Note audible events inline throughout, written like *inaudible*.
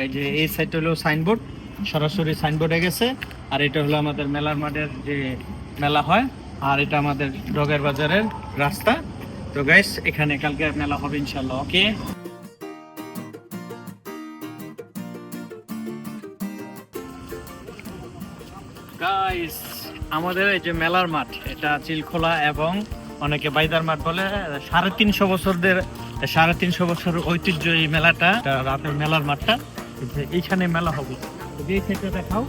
এই যে এই সাইডটা হলো সাইনবোর্ড সরাসরি সাইনবোর্ডে গেছে। আর এটা হলো আমাদের মেলার মাঠের যে মেলা হয়, আর এটা আমাদের ডগের বাজারের রাস্তা। তো গাইস এখানে কালকে মেলা হবে ইনশাল্লাহ ওকে গাইস আমাদের এই যে মেলার মাঠ, এটা চিলখোলা এবং অনেকে বাইদার মাঠ বলে, সাড়ে তিনশো বছরদের, সাড়ে তিনশো বছর ঐতিহ্য এই মেলাটা রাতের মেলার মাঠটা। যে এইখানে মেলা হবে। তো এই সাইডটা দেখাও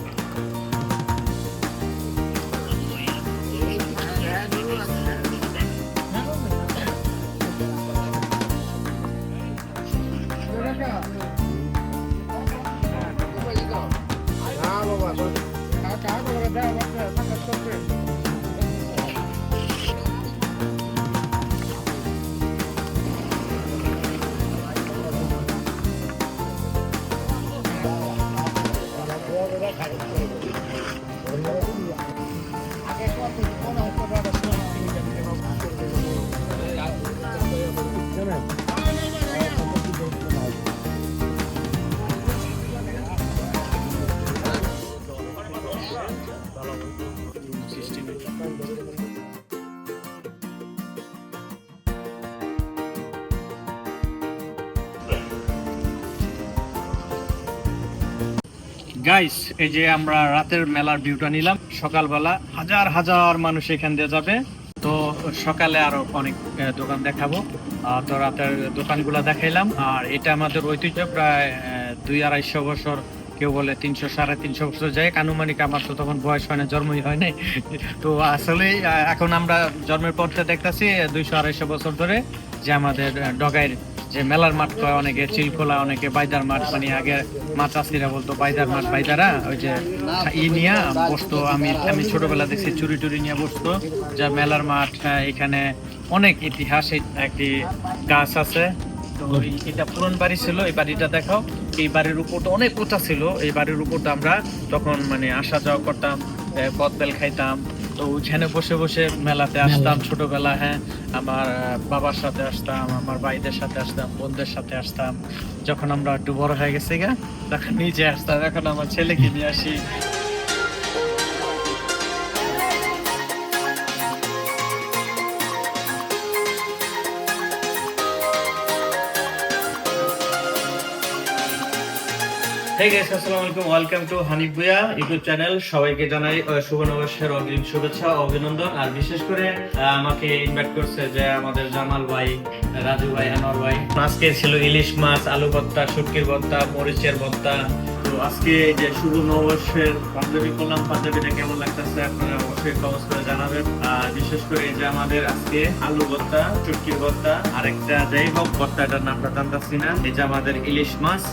গাইস এই যে আমরা রাতের মেলার ভিউটা নিলাম। সকালবেলা হাজার হাজার মানুষ এখান দিয়ে যাবে। তো সকালে আরও অনেক দোকান দেখাবো। তো রাতের দোকানগুলো দেখাইলাম। আর এটা আমাদের ঐতিহ্য প্রায় দুই আড়াইশো বছর, কেউ বলে তিনশো, সাড়ে তিনশো বছর যায়। কানুমানিক আমার তো তখন বয়স হয় না, জন্মই হয় নাই। তো আসলে এখন আমরা জন্মের পর দেখতেছি দুইশো, আড়াইশো বছর ধরে যে আমাদের ডগাইয়ের যে মেলার মাঠ কয় অনেকে চিলখোলা অনেকে বাইদার মাঠ মানে আগে মা চাষিরা বলতো বাইদার মাঠ বাইদারা ওই যে ই নিয়ে বসতো আমি আমি ছোটবেলা দেখছি চুরি টুরি নিয়ে বসতো যা মেলার মাঠ এখানে অনেক ইতিহাস একটি গাছ আছে তো এটা পুরন বাড়ি ছিল এই বাড়িটা দেখাও এই বাড়ির উপরটা অনেক উঁচা ছিল এই বাড়ির উপরটা আমরা তখন মানে আসা যাওয়া করতাম কদবেল খাইতাম তো ওইখানে বসে বসে মেলাতে আসতাম ছোটবেলা হ্যাঁ আমার বাবার সাথে আসতাম, আমার ভাইদের সাথে আসতাম, বোনদের সাথে আসতাম। যখন আমরা একটু বড় হয়ে গেছি গা, তখন নিজে আসতাম। এখন আমার ছেলেকে নিয়ে আসি। Hey guys, আসসালামু আলাইকুম ওয়েলকাম টু হানিফ ভুয়া ইউটিউব চ্যানেল সবাইকে জানাই শুভ নববর্ষের অগ্রিম শুভেচ্ছা অভিনন্দন। আর বিশেষ করে আমাকে ইনভাইট করছে যে আমাদের জামাল ভাই রাজু ভাই আনোয়ার ভাই। আজকে ছিল ইলিশ মাছ আলু ভর্তা শুটকির ভর্তা মরিচের ভর্তা। তো আজকে যে শুভ নববর্ষের পাঞ্জাবি করলাম পাঞ্জাবিটা কেমন লাগতেছে আপনারা অবশ্যই কমেন্ট করে জানাবেন। আর বিশেষ করে যে আমাদের আজকে আলু ভর্তা চুটকির ভর্তা আরেকটা যাই হোক ভর্তাটার নামটা জানতাছি না। এই যে আমাদের ইলিশ মাছ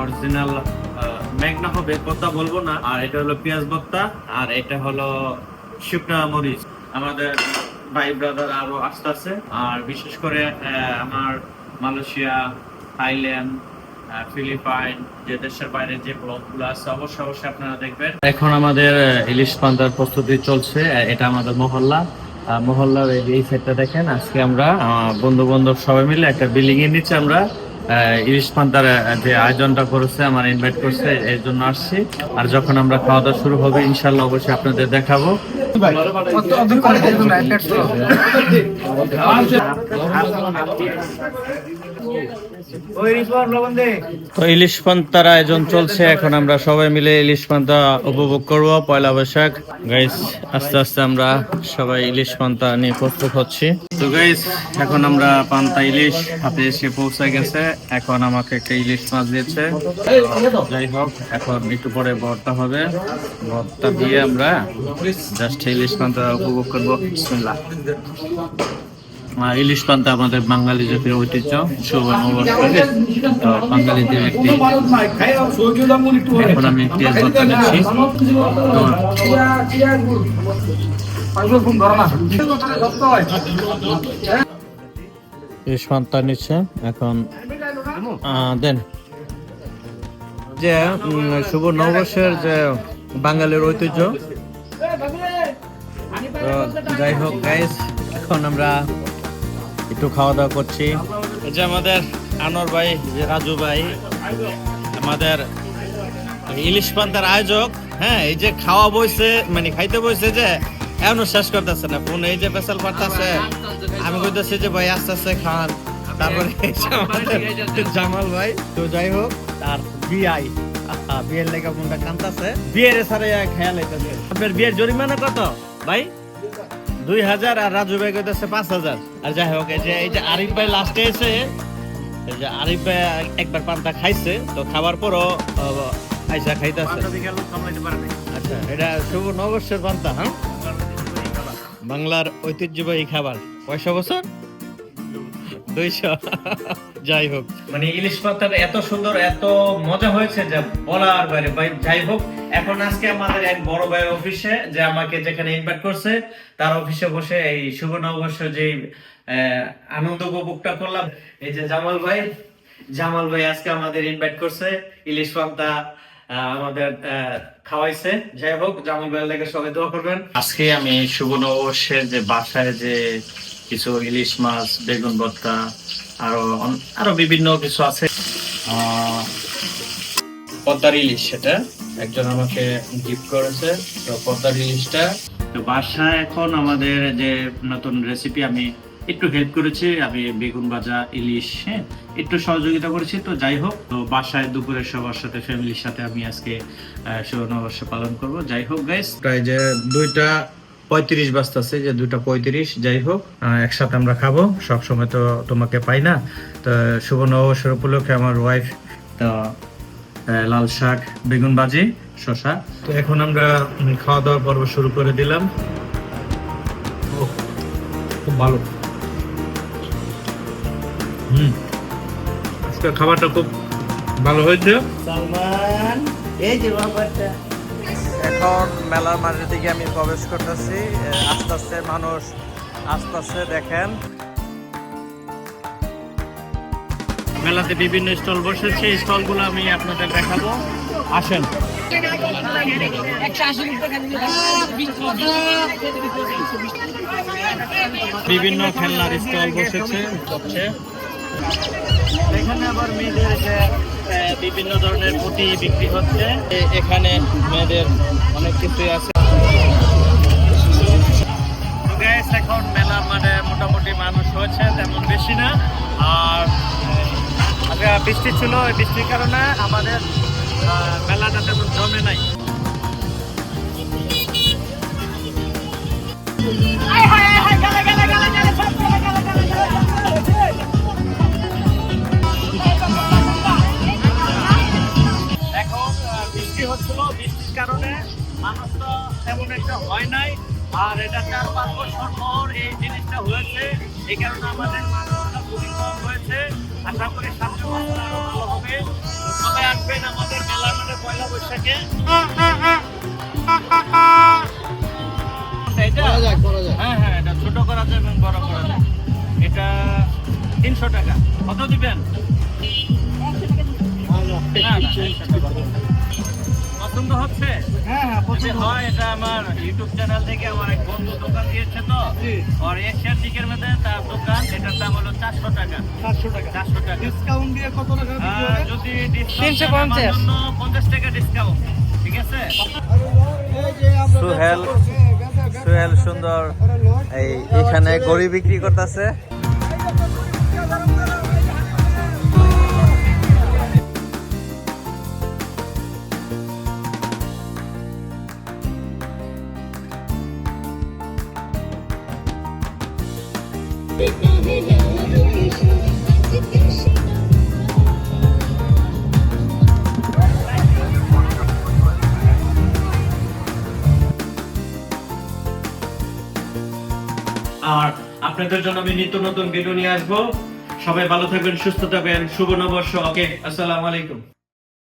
অরিজিনাল মেঘনা হবে, কথা বলব না। আর এটা হলো পেঁয়াজ ভর্তা, আর এটা হলো শুকনা মরিচ। আমাদের ভাই ব্রাদার আরও আসতে আছে। আর বিশেষ করে আমার মালয়েশিয়া, থাইল্যান্ড ফিলিপাইন, যে দেশের বাইরে যে ব্লগগুলো আছে, অবশ্যই অবশ্যই আপনারা দেখবেন। এখন আমাদের ইলিশ পান্তার প্রস্তুতি চলছে এটা আমাদের মহল্লা। মহল্লার এই সাইডটা দেখেন, আজকে আমরা বন্ধু বান্ধব সবাই মিলে একটা বিল্ডিং এর নিচে আমরা ইলিশ পান্তার যে আয়োজনটা করেছে আমার ইনভাইট করছে এর জন্য আসছি। আর যখন আমরা খাওয়া দাওয়া শুরু হবে ইনশাল্লাহ অবশ্যই আপনাদের দেখাবো। *laughs* তো ইলিশ পান্তার আয়োজন চলছে, এখন আমরা সবাই মিলে ইলিশ পান্তা উপভোগ করব, পয়লা বৈশাখ। গাইস আস্তে আস্তে আমরা সবাই ইলিশ পান্তা নিয়ে প্রস্তুত হচ্ছি। তো গাইস এখন আমরা পান্তা ইলিশ হাতে এসে পৌঁছে গেছে, এখন আমাকে একটা ইলিশ মাছ দিয়েছে। যাই হোক, এখন একটু পরে ভর্তা হবে। ভর্তা দিয়ে আমরা জাস্ট ইলিশ পান্তা উপভোগ করব। বিসমিল্লাহ। ইলিশ পান্তা আমাদের বাঙালি জাতির ঐতিহ্য নববর্ষের তো বাঙালিদের একটি এখন আমি পেঁয়াজ ভর্তা নিচ্ছি ইলিশ পান্তা নিচ্ছে, এখন দেন। যে শুভ নববর্ষের যে বাঙালির ঐতিহ্য যাই হোক গাইস এখন আমরা একটু খাওয়া দাওয়া করছি। এই যে আমাদের আনোয়ার ভাই যে রাজু ভাই, আমাদের ইলিশ পান্তার আয়োজক হ্যাঁ এই যে খাওয়া বইছে মানে খাইতে বইছে যে, এখনও শেষ করতেছে না। ফোন এই যে পেশাল পাঠাচ্ছে আমি কইতেছি যে, ভাই, আস্তে আস্তে খান। তারপরে জামাল ভাই, তো যাই হোক, তার বিআই বিয়ের লেগে ফোনটা কান্তাছে। বিয়ের সারে খেয়াল হইতেছে আপনার বিয়ের জরিমানা কত? ভাই? দুই হাজার আর রাজু ভাই কইতেছে পাঁচ হাজার। আর যাই হোক এই যে এই যে আরিফ ভাই লাস্টে এসে এই যে আরিফ ভাই একবার পান্তা খাইছে তো খাবার পরও আইসা খাইতেছে। আচ্ছা এটা শুভ নববর্ষের পান্তা হ্যাঁ? বাংলার ঐতিহ্যবাহী খাবার। পয়সা বছর? দুইশো। যাই হোক। মানে ইলিশ পাতার এত সুন্দর এত মজা হয়েছে যে বলার বাইরে। ভাই যাই হোক এখন আজকে আমাদের এক বড় ভাইয়ের অফিসে যে আমাকে যেখানে ইনভাইট করছে তার অফিসে বসে এই শুভ নববর্ষ যে আনন্দ উপভোগটা করলাম। এই যে জামাল ভাই জামাল ভাই আজকে আমাদের ইনভাইট করছে ইলিশ পান্তা আমাদের আহ, খাওয়াইছে। যাই হোক জামাল ভাইয়ের লেগে সবাই দোয়া করবেন। আজকে আমি শুভ নববর্ষের যে বাসায় যে কিছু ইলিশ মাছ বেগুন ভর্তা আরও আরও বিভিন্ন কিছু আছে। পদ্মার ইলিশ সেটা একজন আমাকে গিফট করেছে তো পদ্মার ইলিশটা। তো বাসায় এখন আমাদের যে নতুন রেসিপি আমি একটু হেল্প করেছি। আমি বেগুন ভাজা ইলিশ হ্যাঁ একটু সহযোগিতা করেছি। তো যাই হোক তো বাসায় দুপুরে সবার সাথে ফ্যামিলির সাথে আমি আজকে শুভ নববর্ষ পালন করব। যাই হোক গাইস প্রায় যে দুইটা পঁয়ত্রিশ বাজতেছে যে দুইটা পঁয়ত্রিশ, যাই হোক একসাথে আমরা খাব। সবসময় তো তোমাকে পাই না। তো শুভ নববর্ষের উপলক্ষে আমার ওয়াইফ তো লাল শাক, বেগুন ভাজি শশা তো এখন আমরা খাওয়া দাওয়া পর্ব শুরু করে দিলাম। খুব ভালো। হুম। আজকে খাবারটা খুব ভালো হয়েছে। সালমান, এই যে ব্যাপারটা। এখন মেলার মাঝের দিকে আমি প্রবেশ করতেছি। আস্তে আস্তে মানুষ আস্তে আস্তে দেখেন। মেলাতে বিভিন্ন স্টল বসেছে। স্টলগুলো আমি আপনাদের দেখাবো। আসেন। বিভিন্ন খেলনার স্টল বসেছে। এখানে আবার মেয়েদের যে বিভিন্ন ধরনের পুঁতি বিক্রি হচ্ছে এখানে মেয়েদের অনেক কিছুই আছে এখন মেলার মানে মোটামুটি মানুষ হয়েছে তেমন বেশি না আর আগে বৃষ্টি ছিল ওই বৃষ্টির কারণে আমাদের মেলাটা তেমন জমে নাই বৃষ্টি হচ্ছিল। বৃষ্টির কারণে মানুষ তো তেমন একটা হয় নাই। আর এটা চার পাঁচ বছর পর এই জিনিসটা হয়েছে। এই কারণে আমাদের মানুষটা খুবই কম হয়েছে। আশা করি সামনে বছর আরও ভালো হবে। সবাই আসবেন আমাদের মেলার মানে পয়লা বৈশাখে। এটা? হ্যাঁ হ্যাঁ এটা ছোট করা যায় এবং বড় করা যায় এটা তিনশো টাকা। কত দিবেন? না, না, টাকা। পছন্দ হচ্ছে? হ্যাঁ হ্যাঁ হয় এটা আমার ইউটিউব চ্যানেল থেকে আমার এক বন্ধু দোকান দিয়েছে তো। আর এশিয়ান দিকের মধ্যে তার দোকান এটার দাম হলো চারশো টাকা। সাতশো টাকা। চারশো টাকা। ডিসকাউন্ট দিয়ে কত টাকা হবে? যদি তিনশো পঞ্চাশ। পঞ্চাশ টাকা ডিসকাউন্ট ঠিক আছে? সুহেল সুহেল সুন্দর এই এখানে গড়ি বিক্রি করতেছে। আপনাদের জন্য আমি নিত্য নতুন ভিডিও নিয়ে আসব। সবাই ভালো থাকবেন, সুস্থ থাকবেন। শুভ নববর্ষ, ওকে? আসসালামু আলাইকুম।